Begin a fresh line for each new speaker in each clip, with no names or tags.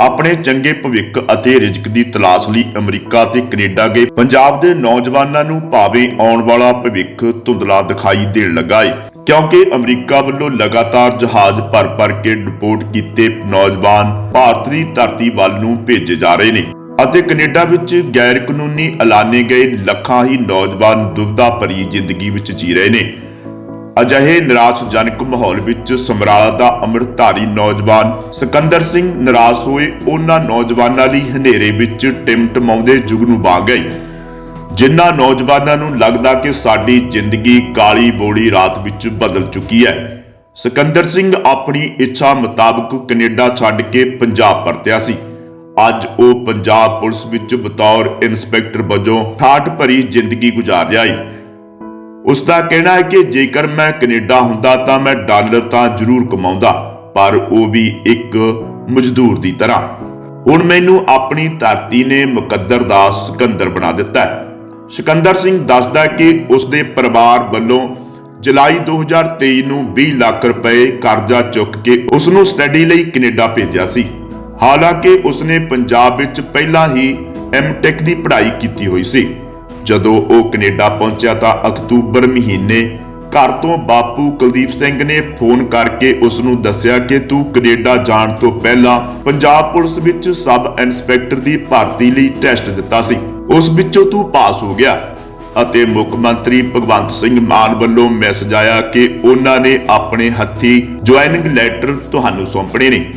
ਆਪਣੇ ਚੰਗੇ ਭਵਿੱਖ ਅਤੇ ਰਿਜ਼ਕ ਦੀ ਤਲਾਸ਼ ਲਈ ਅਮਰੀਕਾ ਤੇ ਕੈਨੇਡਾ ਗਏ। ਪੰਜਾਬ ਦੇ ਨੌਜਵਾਨਾਂ ਨੂੰ ਭਾਵੇਂ ਆਉਣ ਵਾਲਾ ਭਵਿੱਖ ਧੁੰਦਲਾ ਦਿਖਾਈ ਦੇਣ ਲੱਗਾ ਏ, ਕਿਉਂਕਿ ਅਮਰੀਕਾ ਵੱਲੋਂ ਲਗਾਤਾਰ ਜਹਾਜ਼ ਭਰ-ਭਰ ਕੇ ਡਿਪੋਰਟ ਕੀਤੇ ਨੌਜਵਾਨ ਭਾਰਤ ਦੀ ਧਰਤੀ ਵੱਲ ਨੂੰ ਭੇਜੇ ਜਾ ਰਹੇ ਨੇ ਅਤੇ ਕੈਨੇਡਾ ਵਿੱਚ ਗੈਰ ਕਾਨੂੰਨੀ ਐਲਾਨੇ ਗਏ ਲੱਖਾਂ ਹੀ ਨੌਜਵਾਨ ਦੁਬਦਾ ਭਰੀ ਜ਼ਿੰਦਗੀ ਵਿੱਚ ਜੀ ਰਹੇ ਨੇ। ਅਜਿਹੇ ਨਿਰਾਸ਼ਜਨਕ ਮਾਹੌਲ ਵਿੱਚ ਸਮਰਾਲਾ ਦਾ ਅੰਮ੍ਰਿਤਧਾਰੀ ਨੌਜਵਾਨ ਸਿਕੰਦਰ ਸਿੰਘ ਨਿਰਾਸ਼ ਹੋਏ, ਉਹਨਾਂ ਨੌਜਵਾਨਾਂ ਲਈ ਹਨੇਰੇ ਵਿੱਚ ਟਿਮਟਮਾਉਂਦੇ ਜੁਗ ਨੂੰ ਵਾਹ ਗਏ। ਜਿਨ੍ਹਾਂ ਨੌਜਵਾਨਾਂ ਨੂੰ ਲੱਗਦਾ ਕਿ ਸਾਡੀ ਜ਼ਿੰਦਗੀ ਕਾਲੀ ਬੋੜੀ ਰਾਤ ਵਿੱਚ ਬਦਲ ਚੁੱਕੀ ਹੈ, ਸਿਕੰਦਰ ਸਿੰਘ ਆਪਣੀ ਇੱਛਾ ਮੁਤਾਬਕ ਕੈਨੇਡਾ ਛੱਡ ਕੇ ਪੰਜਾਬ ਪਰਤਿਆ ਸੀ। ਅੱਜ ਉਹ ਪੰਜਾਬ ਪੁਲਿਸ ਵਿੱਚ ਬਤੌਰ ਇੰਸਪੈਕਟਰ ਵਜੋਂ ਠਾਠ ਭਰੀ ਜ਼ਿੰਦਗੀ ਗੁਜ਼ਾਰ ਰਿਹਾ ਹੈ ਉਸ ਦਾ ਕਹਿਣਾ ਹੈ ਕਿ ਜੇਕਰ ਮੈਂ ਕੈਨੇਡਾ ਹੁੰਦਾ ਤਾਂ ਮੈਂ ਡਾਲਰ ਤਾਂ ਜ਼ਰੂਰ ਕਮਾਉਂਦਾ, ਪਰ ਉਹ ਵੀ ਇੱਕ ਮਜ਼ਦੂਰ ਦੀ ਤਰ੍ਹਾਂ। ਹੁਣ ਮੈਨੂੰ ਆਪਣੀ ਧਰਤੀ ਨੇ ਮੁਕੱਦਰ ਦਾ ਸਿਕੰਦਰ ਬਣਾ ਦਿੱਤਾ ਹੈ। ਸਿਕੰਦਰ ਸਿੰਘ ਦੱਸਦਾ ਕਿ ਉਸ ਦੇ ਪਰਿਵਾਰ ਵੱਲੋਂ ਜੁਲਾਈ 2023 ਨੂੰ 20 ਲੱਖ ਰੁਪਏ ਕਰਜ਼ਾ ਚੁੱਕ ਕੇ ਉਸ ਨੂੰ ਸਟੱਡੀ ਲਈ ਕੈਨੇਡਾ ਭੇਜਿਆ ਸੀ। ਹਾਲਾਂਕਿ ਉਸ ਨੇ ਪੰਜਾਬ ਵਿੱਚ ਪਹਿਲਾਂ ਹੀ ਐਮਟੈਕ ਦੀ ਪੜ੍ਹਾਈ ਕੀਤੀ ਹੋਈ ਸੀ। ਜਦੋਂ ਉਹ ਕੈਨੇਡਾ ਪਹੁੰਚਿਆ ਤਾਂ ਅਕਤੂਬਰ ਮਹੀਨੇ ਘਰ ਤੋਂ ਬਾਪੂ ਕੁਲਦੀਪ ਸਿੰਘ ਨੇ ਫੋਨ ਕਰਕੇ ਉਸ ਨੂੰ ਦੱਸਿਆ ਕਿ ਤੂੰ ਕੈਨੇਡਾ ਜਾਣ ਤੋਂ ਪਹਿਲਾਂ ਪੰਜਾਬ ਪੁਲਿਸ ਵਿੱਚ ਸਬ ਇੰਸਪੈਕਟਰ ਦੀ ਭਰਤੀ ਲਈ ਟੈਸਟ ਦਿੱਤਾ ਸੀ। ਉਸ ਵਿੱਚੋਂ ਤੂੰ ਪਾਸ ਹੋ ਗਿਆ ਅਤੇ ਮੁੱਖ ਮੰਤਰੀ ਭਗਵੰਤ ਸਿੰਘ ਮਾਨ ਵੱਲੋਂ ਮੈਸੇਜ ਆਇਆ ਕਿ ਉਹਨਾਂ ਨੇ ਆਪਣੇ ਹੱਥੀ ਜੁਆਇਨਿੰਗ ਲੈਟਰ ਤੁਹਾਨੂੰ ਸੌਂਪਣੇ ਨੇ।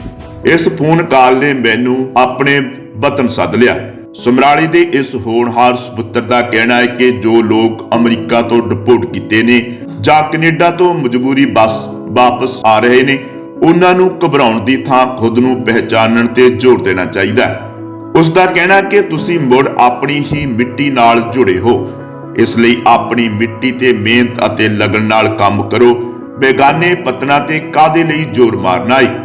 ਇਸ ਫੋਨ ਕਾਲ ਨੇ ਮੈਨੂੰ ਆਪਣੇ ਵਤਨ ਸੱਦ ਲਿਆ। ਸਮਰਾਲੀ ਦੇ ਇਸ ਹੋਣਹਾਰ ਸੁਪੁੱਤਰ ਦਾ ਕਹਿਣਾ ਹੈ ਕਿ ਜੋ ਲੋਕ ਅਮਰੀਕਾ ਤੋਂ ਡਿਪੋਰਟ ਕੀਤੇ ਨੇ ਜਾਂ ਕੈਨੇਡਾ ਤੋਂ ਮਜਬੂਰੀ ਬਸ ਵਾਪਸ ਆ ਰਹੇ ਨੇ, ਉਹਨਾਂ ਨੂੰ ਘਬਰਾਉਣ ਦੀ ਥਾਂ ਖੁਦ ਨੂੰ ਪਹਿਚਾਨਣ ਤੇ ਜ਼ੋਰ ਦੇਣਾ ਚਾਹੀਦਾ ਹੈ। ਉਸ ਦਾ ਕਹਿਣਾ ਕਿ ਤੁਸੀਂ ਮੁੜ ਆਪਣੀ ਹੀ ਮਿੱਟੀ ਨਾਲ ਜੁੜੇ ਹੋ। ਇਸ ਲਈ ਆਪਣੀ ਮਿੱਟੀ ਤੇ ਮਿਹਨਤ ਅਤੇ ਲਗਨ ਨਾਲ ਕੰਮ ਕਰੋ। ਬੇਗਾਨੇ ਪਤਨਾ ਤੇ ਕਾਦੇ ਲਈ ਜ਼ੋਰ ਮਾਰਨਾ ਹੈ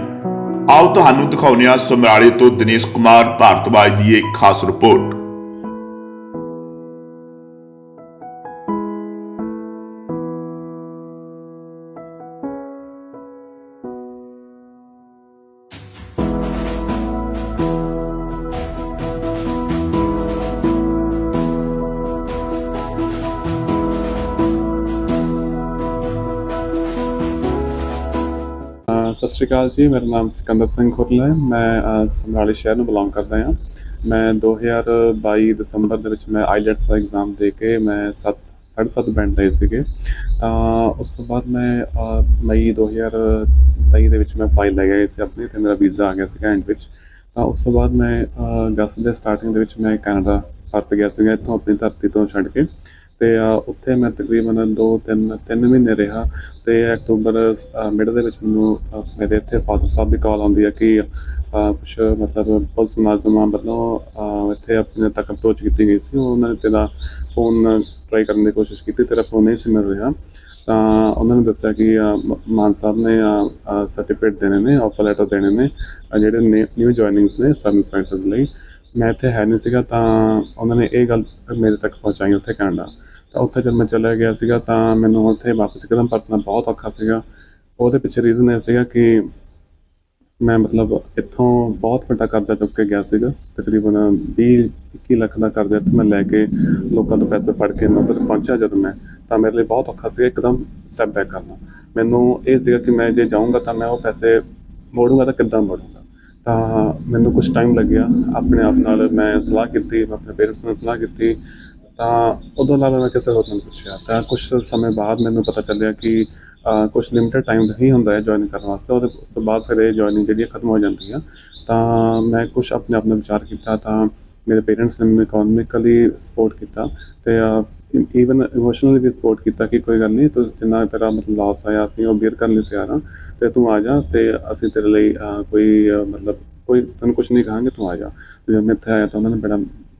ਆਓ ਤੁਹਾਨੂੰ ਦਿਖਾਉਂਦੇ ਹਾਂ ਸਮਰਾਲੇ ਤੋਂ ਦਿਨੇਸ਼ ਕੁਮਾਰ ਭਾਰਤਵਾਜ ਦੀ ਇੱਕ ਖਾਸ ਰਿਪੋਰਟ।
ਸਤਿ ਸ਼੍ਰੀ ਅਕਾਲ ਜੀ ਮੇਰਾ ਨਾਮ ਸਿਕੰਦਰ ਸਿੰਘ ਖੁਰਲਾ ਹੈ ਮੈਂ ਅਹ, ਸ਼ਹਿਰ ਨੂੰ ਬਿਲੋਂਗ ਕਰਦਾ ਹਾਂ। ਮੈਂ 2022 ਦਸੰਬਰ ਦੇ ਵਿੱਚ ਮੈਂ ਆਈਲੈਟਸ ਦਾ ਐਗਜ਼ਾਮ ਦੇ ਕੇ ਮੈਂ 7 7.5 ਬੈਂਡ ਲਏ ਸੀਗੇ। ਤਾਂ ਉਸ ਤੋਂ ਬਾਅਦ ਮੈਂ ਅਹ, ਮਈ 2023 ਦੇ ਵਿੱਚ ਮੈਂ ਫਾਈਲ ਲੈ ਗਿਆ ਸੀ ਆਪਣੀ ਤੇ ਮੇਰਾ ਵੀਜ਼ਾ ਆ ਗਿਆ ਸੀਗਾ ਐਂਡ ਵਿੱਚ। ਤਾਂ ਉਸ ਤੋਂ ਬਾਅਦ ਮੈਂ ਅਗਸਤ ਦੇ ਸਟਾਰਟਿੰਗ ਦੇ ਵਿੱਚ ਮੈਂ ਕੈਨੇਡਾ ਪਰਤ ਗਿਆ ਸੀਗਾ ਇੱਥੋਂ ਆਪਣੀ ਧਰਤੀ ਤੋਂ ਛੱਡ ਕੇ। ਤੇ ਉੱਥੇ ਮੈਂ ਤਕਰੀਬਨ 2 3 3 ਮਹੀਨੇ ਰਿਹਾ ਤੇ ਅਕਤੂਬਰ ਮਿਡ ਦੇ ਵਿੱਚ ਮੈਨੂੰ ਮੇਰੇ ਇੱਥੇ ਫਾਦਰ ਸਾਹਿਬ ਦੀ ਕਾਲ ਆਉਂਦੀ ਹੈ ਕਿ ਕੁਝ ਮਤਲਬ ਪੁਲਿਸ ਮੁਲਾਜ਼ਮਾਂ ਵੱਲੋਂ ਇੱਥੇ ਆਪਣੇ ਤੱਕ ਅਪਰੋਚ ਕੀਤੀ ਗਈ ਸੀ। ਉਹਨਾਂ ਨੇ ਤੇਰਾ ਫੋਨ ਟਰਾਈ ਕਰਨ ਦੀ ਕੋਸ਼ਿਸ਼ ਕੀਤੀ, ਤੇਰਾ ਫੋਨ ਨਹੀਂ ਸੀ ਮਿਲ ਰਿਹਾ। ਤਾਂ ਉਹਨਾਂ ਨੇ ਦੱਸਿਆ ਕਿ ਮ- ਮਾਨ ਸਾਹਿਬ ਨੇ ਸਰਟੀਫਿਕੇਟ ਦੇਣੇ ਨੇ ਆਫਰ ਲੈਟਰ ਦੇਣੇ ਨੇ ਜਿਹੜੇ ਨਿਊ ਜੁਆਇਨਿੰਗਸ ਨੇ ਸਬ ਇੰਸਪੈਕਟਰ ਲਈ। ਮੈਂ ਇੱਥੇ ਹੈ ਨਹੀਂ ਸੀਗਾ ਤਾਂ ਉਹਨਾਂ ਨੇ ਇਹ ਗੱਲ ਮੇਰੇ ਤੱਕ ਪਹੁੰਚਾਈ ਉੱਥੇ ਕੈਨੇਡਾ। ਤਾਂ ਉੱਥੇ ਜਦ ਮੈਂ ਚਲਾ ਗਿਆ ਸੀਗਾ ਤਾਂ ਮੈਨੂੰ ਉੱਥੇ ਵਾਪਸ ਇੱਕਦਮ ਪਰਤਣਾ ਬਹੁਤ ਔਖਾ ਸੀਗਾ। ਉਹਦੇ ਪਿੱਛੇ ਰੀਜ਼ਨ ਇਹ ਸੀਗਾ ਕਿ ਮੈਂ ਮਤਲਬ ਇੱਥੋਂ ਬਹੁਤ ਵੱਡਾ ਕਰਜ਼ਾ ਚੁੱਕ ਕੇ ਗਿਆ ਸੀਗਾ। ਤਕਰੀਬਨ 20 21 ਲੱਖ ਦਾ ਕਰਜ਼ਾ ਤੇ ਮੈਂ ਲੈ ਕੇ ਲੋਕਾਂ ਤੋਂ ਪੈਸੇ ਫੜ ਕੇ ਮੈਂ ਉੱਧਰ ਪਹੁੰਚਿਆ ਜਦੋਂ ਮੈਂ, ਤਾਂ ਮੇਰੇ ਲਈ ਬਹੁਤ ਔਖਾ ਸੀਗਾ ਇੱਕਦਮ ਸਟੈਪ ਬੈਕ ਕਰਨਾ। ਮੈਨੂੰ ਇਹ ਸੀਗਾ ਕਿ ਮੈਂ ਜੇ ਜਾਊਂਗਾ ਤਾਂ ਮੈਂ ਉਹ ਪੈਸੇ ਮੋੜੂੰਗਾ ਤਾਂ ਕਿੱਦਾਂ ਮੋੜੂੰਗਾ? ਤਾਂ ਮੈਨੂੰ ਕੁਝ ਟਾਈਮ ਲੱਗਿਆ। ਆਪਣੇ ਆਪ ਨਾਲ ਮੈਂ ਸਲਾਹ ਕੀਤੀ, ਮੈਂ ਆਪਣੇ ਪੇਰੈਂਟਸ ਨਾਲ ਸਲਾਹ ਕੀਤੀ। ਤਾਂ ਉਦੋਂ ਨਾਲ ਮੈਂ ਕਿਸੇ ਹੋਰ ਨੂੰ ਪੁੱਛਿਆ। ਤਾਂ ਕੁਝ ਸਮੇਂ ਬਾਅਦ ਮੈਨੂੰ ਪਤਾ ਚੱਲਿਆ ਕਿ ਕੁਝ ਲਿਮਿਟਡ ਟਾਈਮ ਹੀ ਹੁੰਦਾ ਹੈ ਜੁਆਇਨ ਕਰਨ ਵਾਸਤੇ। ਉਹਦੇ, ਉਸ ਤੋਂ ਬਾਅਦ ਫਿਰ ਇਹ ਜੁਆਇਨਿੰਗ ਜਿਹੜੀ ਹੈ ਖਤਮ ਹੋ ਜਾਂਦੀ ਆ। ਤਾਂ ਮੈਂ ਕੁਝ ਆਪਣੇ ਆਪ ਨਾਲ ਵਿਚਾਰ ਕੀਤਾ ਤਾਂ ਮੇਰੇ ਪੇਰੈਂਟਸ ਨੇ ਮੈਨੂੰ ਇਕਨੋਮਿਕਲੀ ਸਪੋਰਟ ਕੀਤਾ ਤੇ ਈਵਨ ਇਮੋਸ਼ਨਲੀ ਵੀ ਸਪੋਰਟ ਕੀਤਾ ਕਿ ਕੋਈ ਗੱਲ ਨਹੀਂ, ਤੂੰ ਜਿੰਨਾ ਤੇਰਾ ਮਤਲਬ ਲਾਸ ਆਇਆ, ਅਸੀਂ ਉਹ ਬੀਅਰ ਕਰਨ ਲਈ ਤਿਆਰ ਹਾਂ ਤੇ ਤੂੰ ਆ ਜਾ ਤੇ ਅਸੀਂ ਤੇਰੇ ਲਈ ਕੋਈ ਮਤਲਬ ਕੋਈ ਤੈਨੂੰ ਕੁਝ ਨਹੀਂ ਕਹਾਂਗੇ, ਤੂੰ ਆ ਜਾ। ਤੇ ਮੈਂ ਇੱਥੇ ਆਇਆ ਤਾਂ ਉਹਨਾਂ ਨੇ ਬੜਾ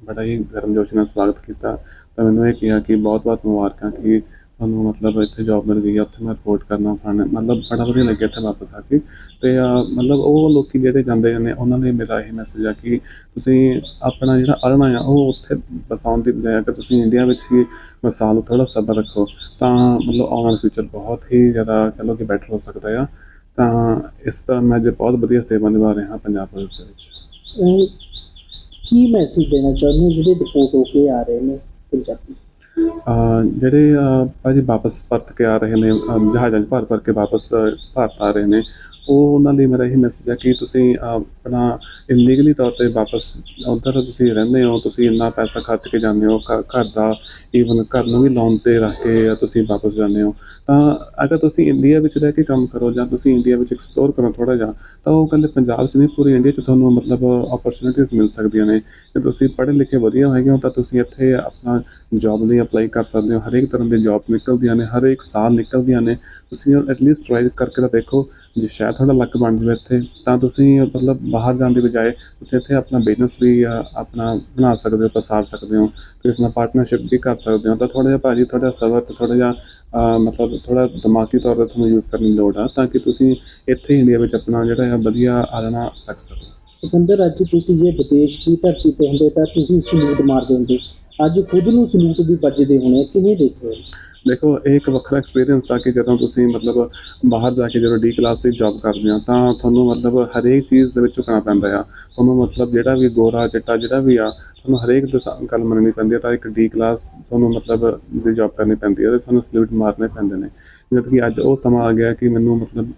ਬੜਾ ਹੀ ਗਰਮਜੋਸ਼ੀ ਨਾਲ ਸਵਾਗਤ ਕੀਤਾ। ਤਾਂ ਮੈਨੂੰ ਇਹ ਕਿਹਾ ਕਿ ਬਹੁਤ ਬਹੁਤ ਮੁਬਾਰਕਾਂ ਕਿ ਤੁਹਾਨੂੰ ਮਤਲਬ ਇੱਥੇ ਜੌਬ ਮਿਲ ਗਈ ਆ, ਉੱਥੇ ਮੈਂ ਰਿਪੋਰਟ ਕਰਨਾ ਫਾਣ ਮਤਲਬ ਬੜਾ ਵਧੀਆ ਲੱਗਿਆ ਇੱਥੇ ਵਾਪਸ ਆ ਕੇ। ਤੇ ਮਤਲਬ ਉਹ ਲੋਕੀ ਜਿਹੜੇ ਜਾਂਦੇ ਨੇ ਉਹਨਾਂ ਨੇ ਮੇਰਾ ਇਹ ਮੈਸੇਜ ਆ ਕਿ ਤੁਸੀਂ ਆਪਣਾ ਜਿਹੜਾ ਅਰਨਾ ਆ, ਉਹ ਉੱਥੇ ਬਸਾਉਣ ਦੀ ਬਜਾਏ ਅਗਰ ਤੁਸੀਂ ਇੰਡੀਆ ਵਿੱਚ ਹੀ ਵਸਾਲ ਥੋੜਾ ਸਬਰ ਰੱਖੋ, ਤਾਂ ਮਤਲਬ ਆਉਣ ਵਾਲਾ ਫਿਊਚਰ ਬਹੁਤ ਹੀ ਜ਼ਿਆਦਾ ਕਹ ਲਓ ਕਿ ਬੈਟਰ ਹੋ ਸਕਦਾ ਆ। ਤਾਂ ਇਸ ਤਰ੍ਹਾਂ ਮੈਂ ਜੇ ਬਹੁਤ ਵਧੀਆ ਸੇਵਾ ਨਿਭਾ ਰਿਹਾ ਪੰਜਾਬ ਪੁਲਿਸ ਦੇ ਵਿੱਚ।
ਅਹ ਕੀ ਮੈਸੇਜ ਦੇਣਾ ਚਾਹੁੰਦੇ ਹੋ ਜਿਹੜੇ ਡਿਪੋਰਟ ਹੋ ਕੇ ਆ ਰਹੇ ਨੇ ਪੰਜਾਬੀ
ਅਹ ਜਿਹੜੇ ਅਹ, ਭਾਜੀ ਵਾਪਸ ਪਰਤ ਕੇ ਆ ਰਹੇ ਨੇ ਅਹ, ਜਹਾਜ਼ਾਂ 'ਚ ਭਰ ਭਰ ਕੇ ਵਾਪਸ ਅਹ, ਭਾਰਤ ਆ ਰਹੇ ਨੇ ਉਹ ਉਹਨਾਂ ਲਈ ਮੇਰਾ ਇਹ ਮੈਸੇਜ ਹੈ ਕਿ ਤੁਸੀਂ ਆਪਣਾ ਇਲੀਗਲੀ ਤੌਰ ਤੇ ਵਾਪਸ ਉੱਧਰ ਤੁਸੀਂ ਰਹਿੰਦੇ ਹੋ, ਤੁਸੀਂ ਇੰਨਾ ਪੈਸਾ ਖਰਚ ਕੇ ਜਾਂਦੇ ਹੋ, ਘ- ਘਰ ਦਾ ਈਵਨ ਘਰ ਨੂੰ ਵੀ ਲੋਨ ਤੇ ਰੱਖ ਕੇ ਤੁਸੀਂ ਵਾਪਸ ਜਾਂਦੇ ਹੋ। ਤਾਂ ਅਗਰ ਤੁਸੀਂ ਇੰਡੀਆ ਵਿੱਚ ਰਹਿ ਕੇ ਕੰਮ ਕਰੋ ਜਾਂ ਤੁਸੀਂ ਇੰਡੀਆ ਵਿੱਚ ਐਕਸਪਲੋਰ ਕਰੋ ਥੋੜਾ ਜਿਹਾ, ਤਾਂ ਉਹ ਕਹਿੰਦੇ ਪੰਜਾਬ 'ਚ ਨਹੀਂ, ਪੂਰੇ ਇੰਡੀਆ 'ਚ ਤੁਹਾਨੂੰ ਮਤਲਬ ਓਪਰਚੁਨਿਟੀਜ਼ ਮਿਲ ਸਕਦੀਆਂ ਨੇ। ਜੇ ਤੁਸੀਂ ਪੜ੍ਹੇ ਲਿਖੇ ਵਧੀਆ ਹੈਗੇ ਹੋ, ਤਾਂ ਤੁਸੀਂ ਇੱਥੇ ਆਪਣਾ ਜੌਬ ਲਈ ਅਪਲਾਈ ਕਰ ਸਕਦੇ ਹੋ। ਹਰੇਕ ਤਰ੍ਹਾਂ ਦੀ ਜੌਬ ਨਿਕਲਦੀਆਂ ਨੇ, ਹਰੇਕ ਸਾਲ ਨਿਕਲਦੀਆਂ ਨੇ। ਤੁਸੀਂ ਐਟਲੀਸਟ ਟਰਾਈ ਕਰਕੇ ਤਾਂ ਦੇਖੋ ਜੇ ਸ਼ਾਇਦ ਤੁਹਾਡਾ ਲੱਕ ਬਣ ਜਾਵੇ ਇੱਥੇ, ਤਾਂ ਤੁਸੀਂ ਮਤਲਬ ਬਾਹਰ ਜਾਣ ਦੀ ਬਜਾਏ ਤੁਸੀਂ ਇੱਥੇ ਆਪਣਾ ਬਿਜ਼ਨਸ ਵੀ ਆਪਣਾ ਬਣਾ ਸਕਦੇ ਹੋ ਪਸਾਰ ਸਕਦੇ ਹੋ ਤੇ ਇਸ ਨਾਲ ਪਾਰਟਨਰਸ਼ਿਪ ਵੀ ਕਰ ਸਕਦੇ ਹੋ। ਤਾਂ ਥੋੜਾ ਜਿਹਾ ਭਾਜੀ ਤੁਹਾਡਾ ਸਬਰ ਤੇ ਥੋੜਾ ਜਿਹਾ ਮਤਲਬ ਥੋੜਾ ਦਿਮਾਗੀ ਤੌਰ ਤੇ ਤੁਹਾਨੂੰ ਯੂਜ਼ ਕਰਨ ਦੀ ਲੋੜ ਆ, ਤਾਂ ਕਿ ਤੁਸੀਂ ਇੱਥੇ ਇੰਡੀਆ ਵਿੱਚ ਆਪਣਾ ਜਿਹੜਾ ਆ ਵਧੀਆ ਆਲਣਾ ਰੱਖ ਸਕੋ।
ਸਿਕੰਦਰ, ਅੱਜ ਤੁਸੀਂ ਜੇ ਵਿਦੇਸ਼ ਦੀ ਧਰਤੀ ਤੇ ਹੁੰਦੇ ਤਾਂ ਤੁਸੀਂ ਸਲੂਟ ਮਾਰਦੇ ਹੁੰਦੇ ਅੱਜ ਖੁਦ ਨੂੰ ਸਲੂਟ ਵੀ ਵੱਜਦੇ ਹੋਣੇ ਕਿਵੇਂ ਦੇਖਦੇ ਹੋ?
ਦੇਖੋ, ਇਹ ਇੱਕ ਵੱਖਰਾ ਐਕਸਪੀਰੀਅੰਸ ਆ ਕਿ ਜਦੋਂ ਤੁਸੀਂ ਮਤਲਬ ਬਾਹਰ ਜਾ ਕੇ ਜਦੋਂ ਡੀ ਕਲਾਸ ਦੀ ਜੌਬ ਕਰਦੇ ਹੋ ਤਾਂ ਤੁਹਾਨੂੰ ਮਤਲਬ ਹਰੇਕ ਚੀਜ਼ ਦੇ ਵਿੱਚ ਝੁਕਣਾ ਪੈਂਦਾ ਆ। ਤੁਹਾਨੂੰ ਮਤਲਬ ਜਿਹੜਾ ਵੀ ਗੋਰਾ, ਚਿੱਟਾ ਜਿਹੜਾ ਵੀ ਆ, ਤੁਹਾਨੂੰ ਹਰੇਕ ਦੀ ਗੱਲ ਮੰਨਣੀ ਪੈਂਦੀ ਆ, ਤਾਂ ਇੱਕ ਡੀ ਕਲਾਸ ਤੁਹਾਨੂੰ ਮਤਲਬ ਦੀ ਜੌਬ ਕਰਨੀ ਪੈਂਦੀ ਹੈ ਤੇ ਤੁਹਾਨੂੰ ਸਲੂਟ ਮਾਰਨੇ ਪੈਂਦੇ ਨੇ। ਜਦ ਕਿ ਅੱਜ ਉਹ ਸਮਾਂ ਆ ਗਿਆ ਕਿ ਮੈਨੂੰ ਮਤਲਬ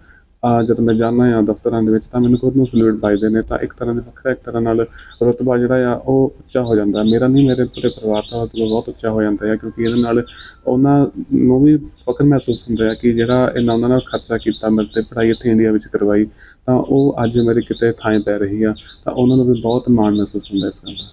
ਜਦ ਮੈਂ ਜਾਂਦਾ ਆ ਦਫ਼ਤਰਾਂ ਦੇ ਵਿੱਚ ਤਾਂ ਮੈਨੂੰ ਖੁਦ ਨੂੰ ਸਲੂਟ ਵੱਜਦੇ ਨੇ ਤਾਂ ਇੱਕ ਤਰ੍ਹਾਂ ਦੇ ਵੱਖਰਾ ਇੱਕ ਤਰ੍ਹਾਂ ਨਾਲ ਰੁਤਬਾ ਜਿਹੜਾ ਆ ਉਹ ਉੱਚਾ ਹੋ ਜਾਂਦਾ ਮੇਰਾ ਨਹੀਂ, ਮੇਰੇ ਪੂਰੇ ਪਰਿਵਾਰ ਦਾ ਰੁਤਬਾ ਬਹੁਤ ਉੱਚਾ ਹੋ ਜਾਂਦਾ ਆ ਕਿਉਂਕਿ ਇਹਦੇ ਨਾਲ ਉਹਨਾਂ ਨੂੰ ਵੀ ਫਖਰ ਮਹਿਸੂਸ ਹੁੰਦਾ ਹੈ ਕਿ ਜਿਹੜਾ ਇਹਨਾਂ ਉਹਨਾਂ ਨਾਲ ਖਰਚਾ ਕੀਤਾ, ਮੇਰੇ ਤੇ ਪੜ੍ਹਾਈ ਇੱਥੇ ਇੰਡੀਆ ਵਿੱਚ ਕਰਵਾਈ ਤਾਂ ਉਹ ਅੱਜ ਮੇਰੇ ਕਿਤੇ ਥਾਂ ਪੈ ਰਹੀ ਆ ਤਾਂ ਉਹਨਾਂ ਨੂੰ ਵੀ ਬਹੁਤ ਮਾਣ ਮਹਿਸੂਸ ਹੁੰਦਾ ਇਸ ਗੱਲ ਦਾ।